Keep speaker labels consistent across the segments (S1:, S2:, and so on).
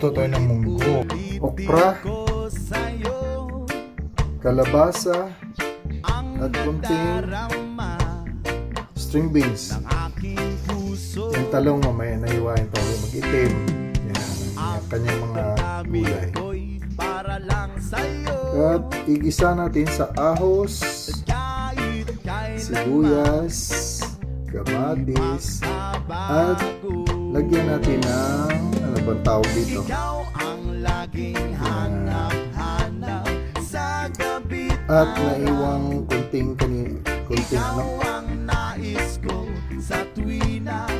S1: Magluto tayo ng munggo. Okra, kalabasa, at kunting string beans. Yung talong mamaya nahiwain pa rin mag-itim. Yan, yung kanyang mga gulay. At igisa natin sa ahos, sibuyas, kamatis, at lagyan natin ng ano bang tawag dito? At naiwang kunting kani kunting ano?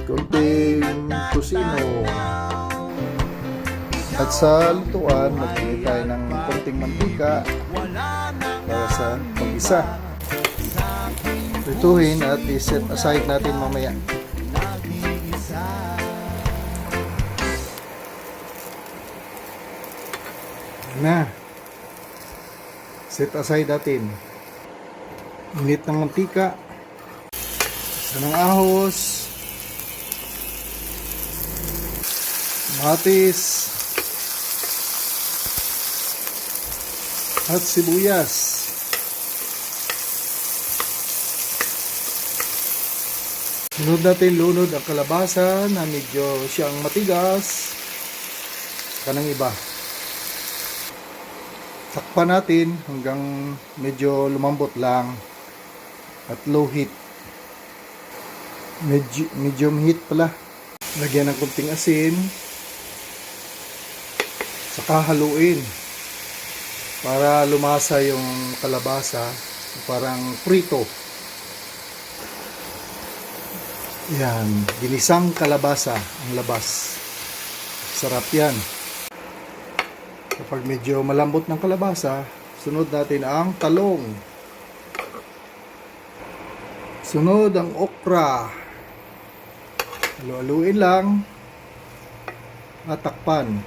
S1: Kunting tusino. At sa lutuan, magbili tayo ng kunting mantika para sa pag-isa. Lutuhin at i-set aside natin mamaya. Na. Set aside natin. Init ng mantika. Isa ng ahos. Matis. At sibuyas. Lunod natin lunod ang kalabasa na medyo siyang matigas. Kanang iba Takpan natin hanggang medyo lumambot lang at low heat. Medyo, medium heat pala. Lagyan ng kunting asin. Saka haluin para lumasa yung kalabasa parang prito. Yan, ginisang kalabasa ang labas. Sarap yan. Kapag medyo malambot ng kalabasa, sunod natin ang talong. Sunod ang okra. Halu-haluin lang. At takpan.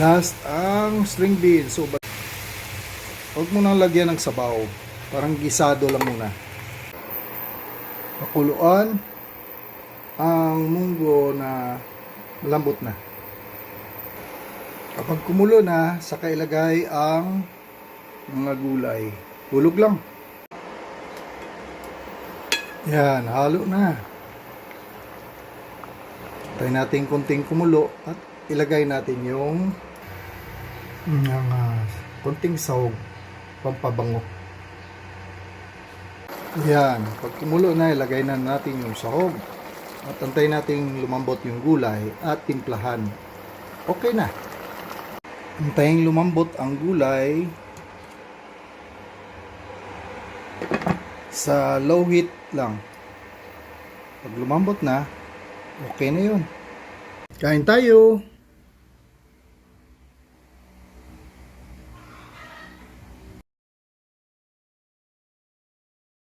S1: Last ang string beans. So, huwag mo nang lagyan ng sabaw. Parang gisado lang muna. Pakuluan ang munggo na malambot na. Kapag kumulo na, saka ilagay ang mga gulay. Hulog lang. Yan, halo na. Tayo natin kunting kumulo at ilagay natin yung yung uh, kunting sahog pampabango. Yan, pag kumulo na, ilagay na natin yung sahog. At antayin natin lumambot yung gulay at timplahan. Okay na. Antayin lumambot ang gulay sa low heat lang. Pag lumambot na, okay na yun. Kain tayo!